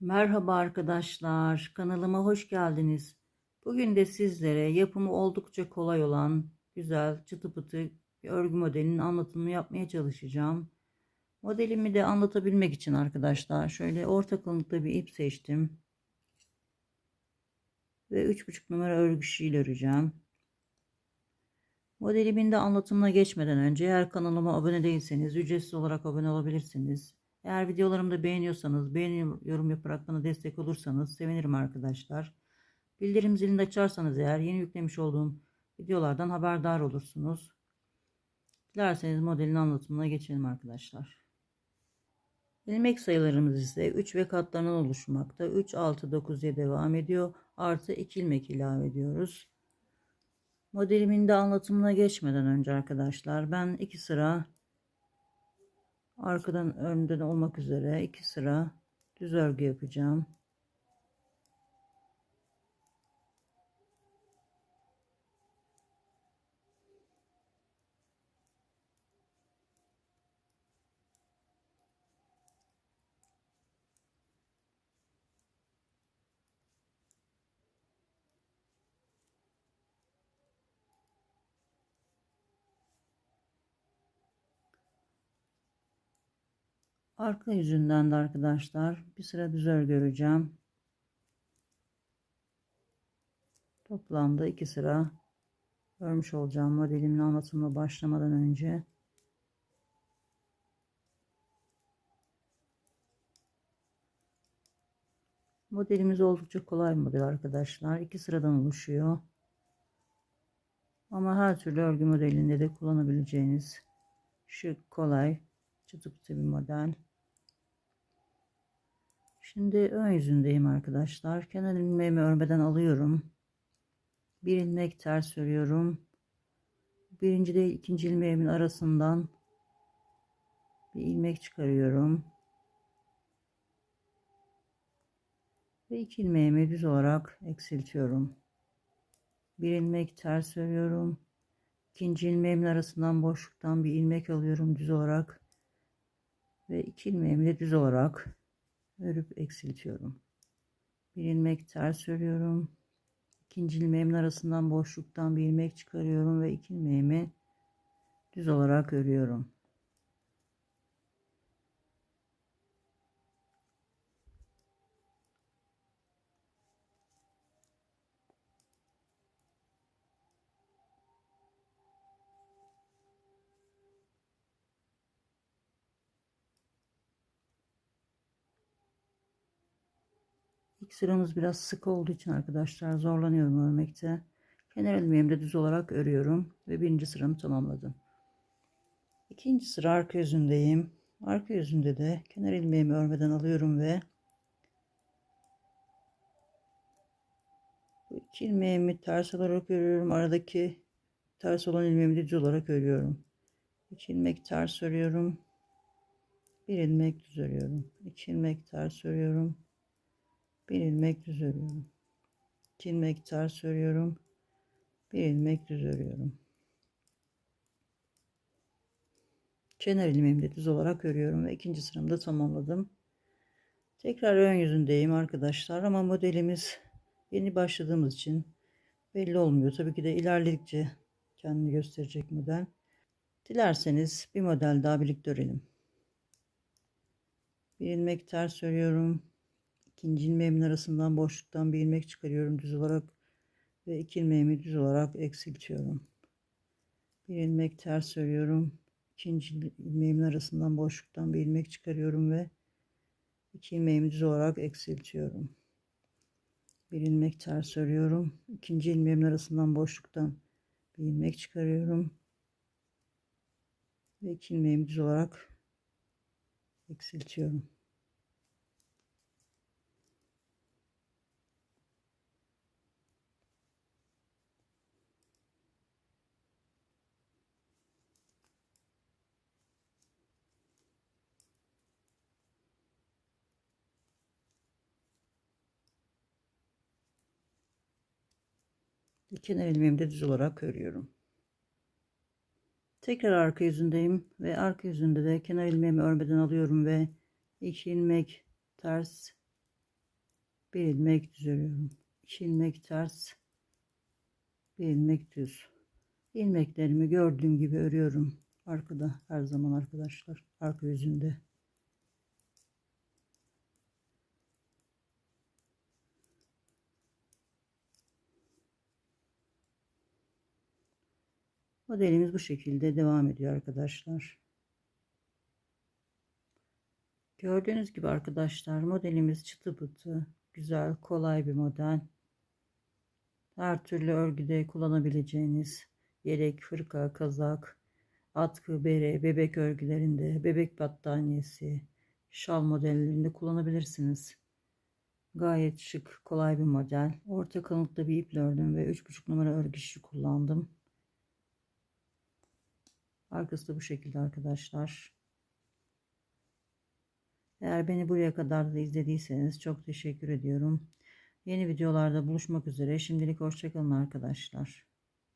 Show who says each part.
Speaker 1: Merhaba arkadaşlar, kanalıma hoş geldiniz. Bugün de sizlere yapımı oldukça kolay olan güzel çıtı pıtı bir örgü modelinin anlatımını yapmaya çalışacağım. Modelimi de anlatabilmek için arkadaşlar şöyle orta kalınlıkta bir ip seçtim. Ve 3,5 numara örgü şiil öreceğim. Modelimin de anlatımına geçmeden önce eğer kanalıma abone değilseniz ücretsiz olarak abone olabilirsiniz. Eğer videolarımı da beğeniyorsanız, beğeni yorum yaparak bana destek olursanız sevinirim arkadaşlar. Bildirim zilini açarsanız eğer yeni yüklemiş olduğum videolardan haberdar olursunuz. Dilerseniz modelin anlatımına geçelim arkadaşlar. İlmek sayılarımız ise 3 ve katlarından oluşmakta. 3, 6, 9 diye devam ediyor. Artı 2 ilmek ilave ediyoruz. Modelimin de anlatımına geçmeden önce arkadaşlar ben iki sıra arkadan önden olmak üzere iki sıra düz örgü yapacağım. Arka yüzünden de arkadaşlar bir sıra düz örgü öreceğim. Toplamda iki sıra örmüş olacağım modelimin anlatımına başlamadan önce. Modelimiz oldukça kolay bir model arkadaşlar. İki sıradan oluşuyor. Ama her türlü örgü modelinde de kullanabileceğiniz şık, kolay, çıtı bir model. Şimdi ön yüzündeyim arkadaşlar. Kenar ilmeğimi örmeden alıyorum. Bir ilmek ters örüyorum. Birinci değil ikinci ilmeğimin arasından bir ilmek çıkarıyorum. Ve iki ilmeğimi düz olarak eksiltiyorum. Bir ilmek ters örüyorum. İkinci ilmeğimin arasından boşluktan bir ilmek alıyorum düz olarak. Ve iki ilmeğimi de düz olarak örüp eksiltiyorum. Bir ilmek ters örüyorum. İkinci ilmeğimin arasından boşluktan bir ilmek çıkarıyorum ve iki ilmeğimi düz olarak örüyorum. İlk sıramız biraz sık olduğu için arkadaşlar zorlanıyorum örmekte. Kenar ilmeğimi de düz olarak örüyorum ve birinci sıramı tamamladım. İkinci sıra arka yüzündeyim. Arka yüzünde de kenar ilmeğimi örmeden alıyorum ve bu iki ilmeğimi ters olarak örüyorum. Aradaki ters olan ilmeğimi de düz olarak örüyorum. İki ilmek ters örüyorum. Bir ilmek düz örüyorum. İki ilmek ters örüyorum bir ilmek düz örüyorum. 2 ilmek ters örüyorum. Bir ilmek düz örüyorum. Kenar ilmeğimi düz olarak örüyorum ve ikinci sıramda tamamladım. Tekrar ön yüzündeyim arkadaşlar ama modelimiz yeni başladığımız için belli olmuyor. Tabii ki de ilerledikçe kendini gösterecek model. Dilerseniz bir model daha birlikte örelim. Bir ilmek ters örüyorum ikinci ilmeğimin arasından boşluktan bir ilmek çıkarıyorum düz olarak ve iki ilmeğimi düz olarak eksiltiyorum. Bir ilmek ters örüyorum. ikinci ilmeğimin arasından boşluktan bir ilmek çıkarıyorum ve iki ilmeğimi düz olarak eksiltiyorum. Bir ilmek ters örüyorum. ikinci ilmeğimin arasından boşluktan bir ilmek çıkarıyorum. Ve iki ilmeğimi düz olarak eksiltiyorum. Kenar ilmeğimi de düz olarak örüyorum. Tekrar arka yüzündeyim ve arka yüzünde de kenar ilmeğimi örmeden alıyorum ve iki ilmek ters Bir ilmek düz örüyorum. 2 ilmek ters. Bir ilmek düz. İlmeklerimi gördüğüm gibi örüyorum. Arkada her zaman arkadaşlar. Arka yüzünde. Modelimiz bu şekilde devam ediyor arkadaşlar. Gördüğünüz gibi arkadaşlar modelimiz çıtı pıtı, güzel, kolay bir model. Her türlü örgüde kullanabileceğiniz yelek, hırka, kazak, atkı, bere, bebek örgülerinde, bebek battaniyesi, şal modellerinde kullanabilirsiniz. Gayet şık, kolay bir model. Orta kalınlıkta bir iple ördüm ve 3,5 numara örgü kullandım. Arkası da bu şekilde arkadaşlar. Eğer beni buraya kadar da izlediyseniz çok teşekkür ediyorum. Yeni videolarda buluşmak üzere. Şimdilik hoşçakalın arkadaşlar.